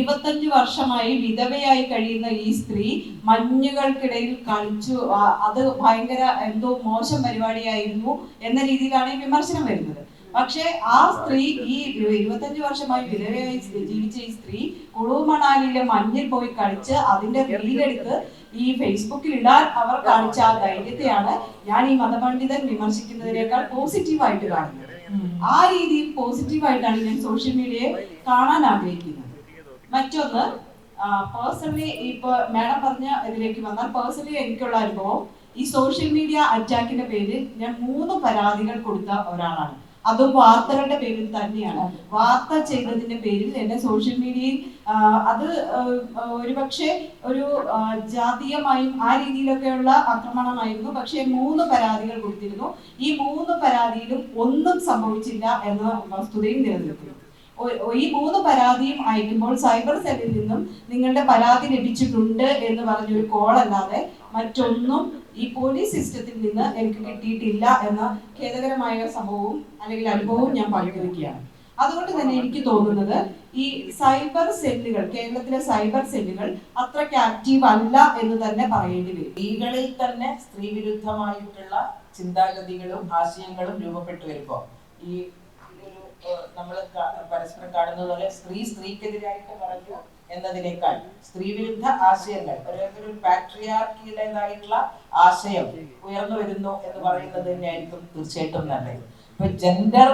ഇരുപത്തഞ്ച് വർഷമായി വിധവയായി കഴിയുന്ന ഈ സ്ത്രീ മഞ്ഞുകൾക്കിടയിൽ കളിച്ചു. അത് ഭയങ്കര എന്തോ മോശം പരിപാടിയായിരുന്നു എന്ന രീതിയിലാണ് ഈ വിമർശനം വരുന്നത്. പക്ഷെ ആ സ്ത്രീ ഈ ഇരുപത്തഞ്ച് വർഷമായി വിധവയായി ജീവിച്ച ഈ സ്ത്രീ കുളു മണാലിയിലെ മഞ്ഞിൽ പോയി കളിച്ച് അതിന്റെ റീലെടുത്ത് ഈ ഫേസ്ബുക്കിൽ ഇടാൻ അവർ കാണിച്ച ആ ധൈര്യത്തെയാണ് ഞാൻ ഈ മതപണ്ഡിതൻ വിമർശിക്കുന്നതിനേക്കാൾ പോസിറ്റീവായിട്ട് കാണുന്നത്. ആ രീതിയിൽ പോസിറ്റീവായിട്ടാണ് ഞാൻ സോഷ്യൽ മീഡിയയെ കാണാൻ ആഗ്രഹിക്കുന്നത്. മറ്റൊന്ന് പേഴ്സണലി ഇപ്പൊ മാഡം പറഞ്ഞ ഇതിലേക്ക് വന്നാൽ പേഴ്സണലി എനിക്കുള്ള അനുഭവം ഈ സോഷ്യൽ മീഡിയ അറ്റാക്കിന്റെ പേരിൽ ഞാൻ മൂന്ന് പരാതികൾ കൊടുത്ത ഒരാളാണ്. അതും വാർത്തകളുടെ പേരിൽ തന്നെയാണ്. വാർത്ത ചെയ്തതിന്റെ പേരിൽ എന്നെ സോഷ്യൽ മീഡിയയിൽ അത് ഒരുപക്ഷെ ഒരു ജാതീയമായും ആ രീതിയിലൊക്കെയുള്ള ആക്രമണമായിരുന്നു. പക്ഷേ മൂന്ന് പരാതികൾ കൊടുത്തിരുന്നു. ഈ മൂന്ന് പരാതിയിലും ഒന്നും സംഭവിച്ചില്ല എന്ന വസ്തുതയും നിലനിൽക്കുന്നു. ഈ മൂന്ന് പരാതിയും അയക്കുമ്പോൾ സൈബർ സെല്ലിൽ നിന്നും നിങ്ങളുടെ പരാതി ലഭിച്ചിട്ടുണ്ട് എന്ന് പറഞ്ഞൊരു കോൾ അല്ലാതെ മറ്റൊന്നും ഈ പോലീസ് സിസ്റ്റത്തിൽ നിന്ന് എനിക്ക് കിട്ടിയിട്ടില്ല എന്ന ഖേദകരമായ സംഭവവും അല്ലെങ്കിൽ അനുഭവവും ഞാൻ പങ്കുവെക്കുകയാണ് അതുകൊണ്ട് തന്നെ എനിക്ക് തോന്നുന്നത് ഈ സൈബർ സെല്ലുകൾ കേരളത്തിലെ സൈബർ സെല്ലുകൾ അത്രയ്ക്ക് ആക്റ്റീവ് അല്ല എന്ന് തന്നെ പറയേണ്ടി വരും. സ്ത്രീകളിൽ തന്നെ സ്ത്രീ വിരുദ്ധമായിട്ടുള്ള ചിന്താഗതികളും ആശയങ്ങളും രൂപപ്പെട്ടു വരുമ്പോ ഈ നമ്മൾ പരസ്പരം കാണുന്നത് പോലെ സ്ത്രീ സ്ത്രീക്കെതിരായിട്ട് പറഞ്ഞു എന്നതിനേക്കാൾ സ്ത്രീ വിരുദ്ധ ആശയങ്ങൾ ഒരു പാട്രിയാർക്കിയുടേതായിട്ടുള്ള ആശയം ഉയർന്നു വരുന്നു എന്ന് പറയുന്നത് തന്നെയായിരിക്കും തീർച്ചയായിട്ടും നല്ലത്. ഇപ്പൊ ജെൻഡർ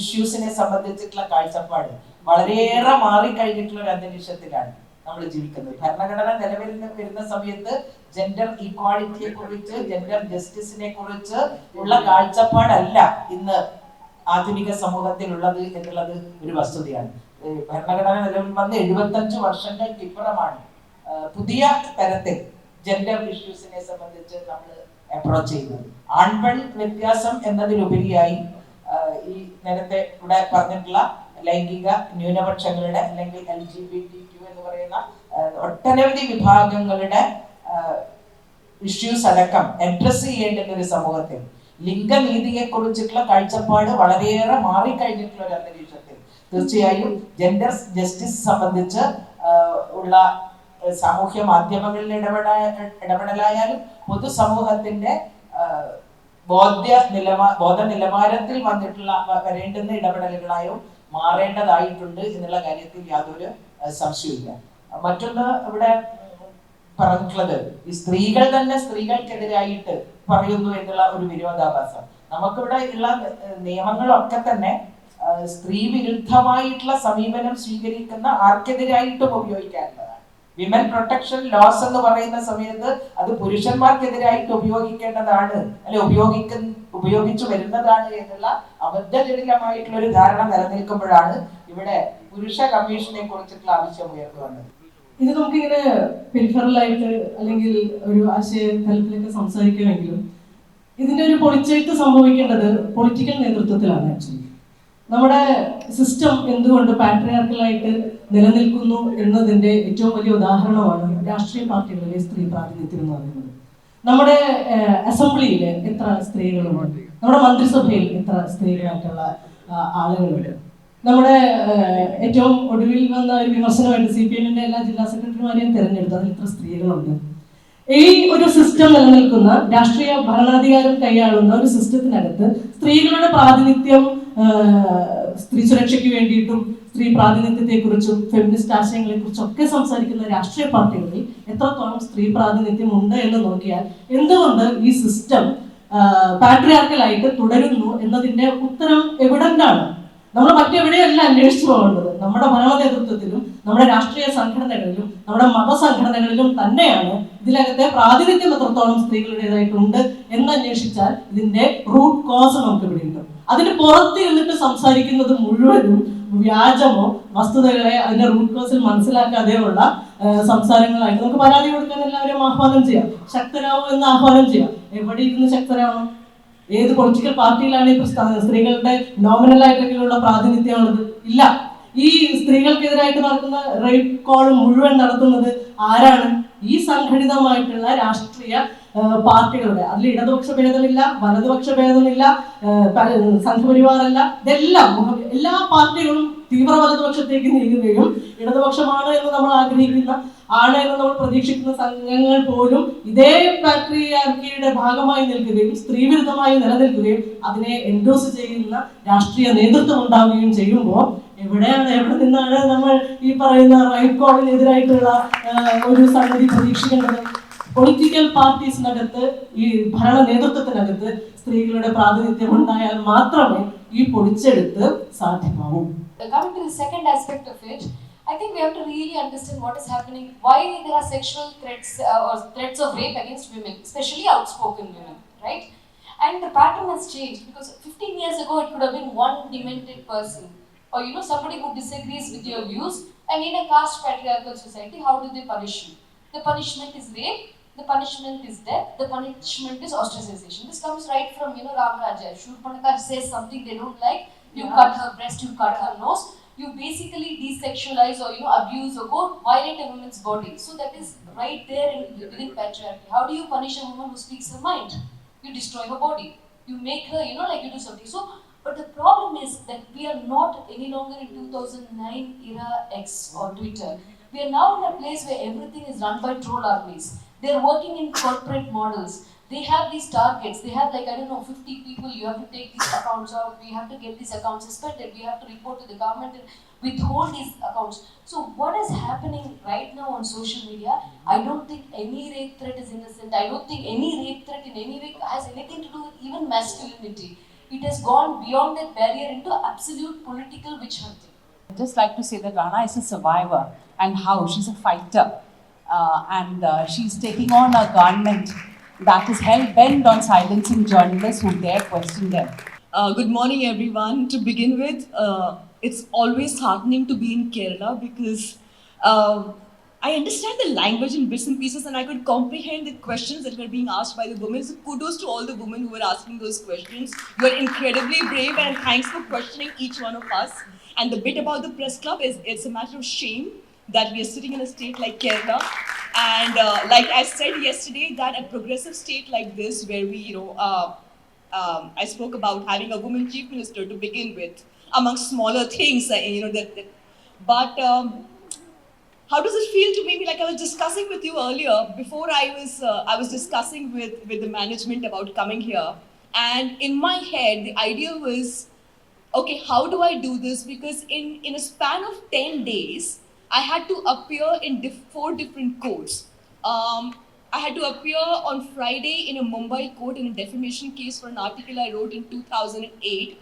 ഇഷ്യൂസിനെ സംബന്ധിച്ചിട്ടുള്ള കാഴ്ചപ്പാട് വളരെയേറെ മാറിക്കഴിഞ്ഞിട്ടുള്ള ഒരു അന്തരീക്ഷത്തിലാണ് നമ്മൾ ജീവിക്കുന്നത്. ഭരണഘടന നിലവിൽ വരുന്ന സമയത്ത് ജെൻഡർ ഇക്വാളിറ്റിയെ കുറിച്ച് ജെൻഡർ ജസ്റ്റിസിനെ കുറിച്ച് ഉള്ള കാഴ്ചപ്പാടല്ല ഇന്ന് ആധുനിക സമൂഹത്തിലുള്ളത് എന്നുള്ളത് ഒരു വസ്തുതയാണ്. ഭരണഘടന നിലവിൽ വന്ന് എഴുപത്തഞ്ച് വർഷങ്ങൾക്ക് ഇപ്പുറമാണ് പുതിയ തരത്തിൽ ജെൻഡർ ഇഷ്യൂസിനെ സംബന്ധിച്ച് നമ്മൾ അപ്രോച്ച് ചെയ്യുന്നത്. ആൺപെൺ വ്യത്യാസം എന്നതിലുപരിയായി ഈ നേരത്തെ ഇവിടെ പറഞ്ഞിട്ടുള്ള ലൈംഗിക ന്യൂനപക്ഷങ്ങളുടെ അല്ലെങ്കിൽ L G B T Q എന്ന് പറയുന്ന ഒട്ടനവധി വിഭാഗങ്ങളുടെ ഇഷ്യൂസ് അടക്കം അഡ്രസ് ചെയ്യേണ്ടുന്ന ഒരു സമൂഹത്തിൽ ലിംഗനീതിയെ കുറിച്ചിട്ടുള്ള കാഴ്ചപ്പാട് വളരെയേറെ മാറിക്കഴിഞ്ഞിട്ടുള്ള ഒരു അന്തരീക്ഷത്തിൽ. തീർച്ചയായും ജെൻഡർ ജസ്റ്റിസ് സംബന്ധിച്ച് ഉള്ള സാമൂഹ്യ മാധ്യമങ്ങളിൽ ഇടപെട ഇടപെടലായാലും പൊതുസമൂഹത്തിന്റെ ബോധ്യ നിലവാ ബോധ നിലവാരത്തിൽ വന്നിട്ടുള്ള വരേണ്ടുന്ന ഇടപെടലുകളായും മാറേണ്ടതായിട്ടുണ്ട് എന്നുള്ള കാര്യത്തിൽ യാതൊരു സംശയമില്ല മറ്റൊന്ന് ഇവിടെ പറഞ്ഞിട്ടുള്ളത് ഈ സ്ത്രീകൾ തന്നെ സ്ത്രീകൾക്കെതിരായിട്ട് പറയുന്നു എന്നുള്ള ഒരു വിരോധാഭാസം. നമുക്കിവിടെ ഉള്ള നിയമങ്ങളൊക്കെ തന്നെ സ്ത്രീ വിരുദ്ധമായിട്ടുള്ള സമീപനം സ്വീകരിക്കുന്ന ആർക്കെതിരായിട്ടും ഉപയോഗിക്കാറുള്ളതാണ് വിമൻ പ്രൊട്ടക്ഷൻ ലോസ് എന്ന് പറയുന്ന സമയത്ത് അത് പുരുഷന്മാർക്കെതിരായിട്ട് ഉപയോഗിക്കേണ്ടതാണ് അല്ലെ ഉപയോഗിക്ക ഉപയോഗിച്ചു വരുന്നതാണ് എന്നുള്ള അബദ്ധജടിലമായിട്ടുള്ള ഒരു ധാരണ നിലനിൽക്കുമ്പോഴാണ് ഇവിടെ പുരുഷ കമ്മീഷനെ കുറിച്ചിട്ടുള്ള ആവശ്യം ഉയർന്നു വന്നത്. ഇത് നമുക്കിങ്ങനെ പെരിഫറലായിട്ട് അല്ലെങ്കിൽ ഒരു ആശയ തലത്തിലൊക്കെ സംസാരിക്കുമെങ്കിലും ഇതിന്റെ ഒരു പൊളിച്ചെഴുത്ത് സംഭവിക്കേണ്ടത് പൊളിറ്റിക്കൽ നേതൃത്വത്തിലാണ് ആക്ച്വലി നമ്മുടെ സിസ്റ്റം എന്തുകൊണ്ട് പാട്രിയാർക്കലായിട്ട് നിലനിൽക്കുന്നു എന്നതിന്റെ ഏറ്റവും വലിയ ഉദാഹരണമാണ് രാഷ്ട്രീയ പാർട്ടികളിലെ സ്ത്രീ പ്രാതിനിധ്യം എന്ന് പറയുന്നത്. നമ്മുടെ അസംബ്ലിയിൽ എത്ര സ്ത്രീകളുണ്ട്? നമ്മുടെ മന്ത്രിസഭയിൽ എത്ര സ്ത്രീകളായിട്ടുള്ള ആളുകളുണ്ട്? നമ്മുടെ ഏറ്റവും ഒടുവിൽ വന്ന ഒരു വിമർശനമായിട്ട് സി പി എമ്മിന്റെ എല്ലാ ജില്ലാ സെക്രട്ടറിമാരെയും തിരഞ്ഞെടുത്തു. അതിൽ ഇത്ര സ്ത്രീകളുണ്ട്. ഈ ഒരു സിസ്റ്റം നിലനിൽക്കുന്ന രാഷ്ട്രീയ ഭരണാധികാരം കൈയാളുന്ന ഒരു സിസ്റ്റത്തിനകത്ത് സ്ത്രീകളുടെ പ്രാതിനിധ്യം സ്ത്രീ സുരക്ഷയ്ക്ക് വേണ്ടിയിട്ടും സ്ത്രീ പ്രാതിനിധ്യത്തെ കുറിച്ചും ഫെമിനിസ്റ്റ് ആശയങ്ങളെ കുറിച്ചും ഒക്കെ സംസാരിക്കുന്ന രാഷ്ട്രീയ പാർട്ടികളിൽ എത്രത്തോളം സ്ത്രീ പ്രാതിനിധ്യം ഉണ്ട് എന്ന് നോക്കിയാൽ എന്തുകൊണ്ട് ഈ സിസ്റ്റം പാട്രിയാർക്കലായിട്ട് തുടരുന്നു എന്നതിന്റെ ഉത്തരം എവിഡന്റാണ് നമ്മൾ മറ്റെവിടെയല്ല അന്വേഷിച്ചു പോകേണ്ടത്? നമ്മുടെ മനോനേതൃത്വത്തിലും നേതൃത്വത്തിലും നമ്മുടെ രാഷ്ട്രീയ സംഘടനകളിലും നമ്മുടെ മതസംഘടനകളിലും തന്നെയാണ് ഇതിനകത്തെ പ്രാതിനിധ്യം എത്രത്തോളം സ്ത്രീകളുടേതായിട്ടുണ്ട് എന്ന് അന്വേഷിച്ചാൽ ഇതിന്റെ റൂട്ട് കോസ് നമുക്ക് ഇവിടെയുണ്ട് അതിന് പുറത്ത് ഇരുന്നിട്ട് സംസാരിക്കുന്നത് മുഴുവനും വ്യാജമോ വസ്തുതകളെ അതിന്റെ റൂട്ട് കോസിൽ മനസ്സിലാക്കാതെയുള്ള സംസാരങ്ങളായിട്ട് നമുക്ക് പരാതി കൊടുക്കാൻ എല്ലാവരും ആഹ്വാനം ചെയ്യാം. ശക്തരാവും എന്ന് ആഹ്വാനം ചെയ്യാം. എവിടെ ഇരുന്ന് ശക്തരാവണം? ഏത് പൊളിറ്റിക്കൽ പാർട്ടിയിലാണ് ഈ സ്ത്രീകളുടെ നോമിനൽ ആയിട്ടെങ്കിലുള്ള പ്രാതിനിധ്യമുള്ളത് ഇല്ല. ഈ സ്ത്രീകൾക്കെതിരായിട്ട് നടക്കുന്ന റേപ്പ് കോൾ മുഴുവൻ നടത്തുന്നത് ആരാണ്? ഈ സംഘടിതമായിട്ടുള്ള രാഷ്ട്രീയ പാർട്ടികളുടെ അതിൽ ഇടതുപക്ഷ ഭേദമില്ല വലതുപക്ഷ ഭേദമില്ല സംഘപരിവാറല്ല ഇതെല്ലാം എല്ലാ പാർട്ടികളും തീവ്ര വലതുപക്ഷത്തേക്ക് നീങ്ങുകയും ഇടതുപക്ഷമാണ് എന്ന് നമ്മൾ ആഗ്രഹിക്കുന്ന ആണ് എന്ന് നമ്മൾ പ്രതീക്ഷിക്കുന്ന സംഘങ്ങൾ പോലും ഇതേ പ്രക്രിയയുടെ ഭാഗമായി നിൽക്കുകയും സ്ത്രീവിരുദ്ധമായി നിലനിൽക്കുകയും അതിനെ എൻഡോസ് ചെയ്യുന്ന രാഷ്ട്രീയ നേതൃത്വം ഉണ്ടാവുകയും ചെയ്യുമ്പോൾ എവിടെയാണ് എവിടെ നിന്നാണ് നമ്മൾ ഈ പറയുന്ന റൈറ്റ് കോളിനെതിരായിട്ടുള്ള ഒരു സംഗതി പ്രതീക്ഷിക്കേണ്ടത്? പൊളിറ്റിക്കൽ പാർട്ടീസിനകത്ത് ഈ ഭരണ നേതൃത്വത്തിനകത്ത് സ്ത്രീകളുടെ പ്രാതിനിധ്യം ഉണ്ടായാൽ മാത്രമേ ഈ പൊളിച്ചെടുത്ത് സാധ്യമാവൂ. Coming to the second I think we have to really understand what is happening, why there are sexual threats uh, or threats of rape against women, especially outspoken women, right? And the pattern has changed because 15 years ago it could have been one demented person or you know somebody who disagrees with your views and in a caste patriarchal society how do they punish you? The punishment is rape, the punishment is death, the punishment is ostracization. This comes right from you know Ram Raja. If Shurpanakha says something they don't like, you cut her breast, you cut her nose, you basically desexualize or you know abuse or go violate a woman's body. So that is right there in, within patriarchy. How do you punish a woman who speaks her mind? You destroy her body. You make her, you know, like you do something. So, but the problem is that we are not any longer in 2009 era X or Twitter. We are now in a place where everything is run by troll armies. They are working in corporate models. They have these targets. They have like I don't know 50 people. You have to take these accounts out. We have to get these accounts suspended. We have to report to the government and withhold these accounts. So what is happening right now on social media? I don't think any rape threat is innocent. I don't think any rape threat in any way has anything to do with even masculinity. It has gone beyond that barrier into absolute political witch hunting. I'd just like to say that Rana is a survivor and how she's a fighter uh, and uh, she's taking on a government that is hell bent on silencing journalists who dare question them. Uh, good morning, everyone. To begin with, uh, it's always heartening to be in Kerala because um I understand the language in bits and pieces and I could comprehend the questions that were being asked by the women. So, kudos to all the women who were asking those questions. You are incredibly brave and thanks for questioning each one of us. And the bit about the press club is it's a matter of shame that we are sitting in a state like Kerala. And uh, like I said yesterday, that a progressive state like this, where we, you know, uh, um, I spoke about having a woman chief minister to begin with, among smaller things, uh, you know, that. that but um, how does it feel to maybe like I was discussing with you earlier before I was uh, I was discussing with with the management about coming here, and in my head the idea was, okay, how do I do this? Because in in a span of ten days, I had to appear in diff- four different courts. Um, I had to appear on Friday in a Mumbai court in a defamation case for an article I wrote in 2008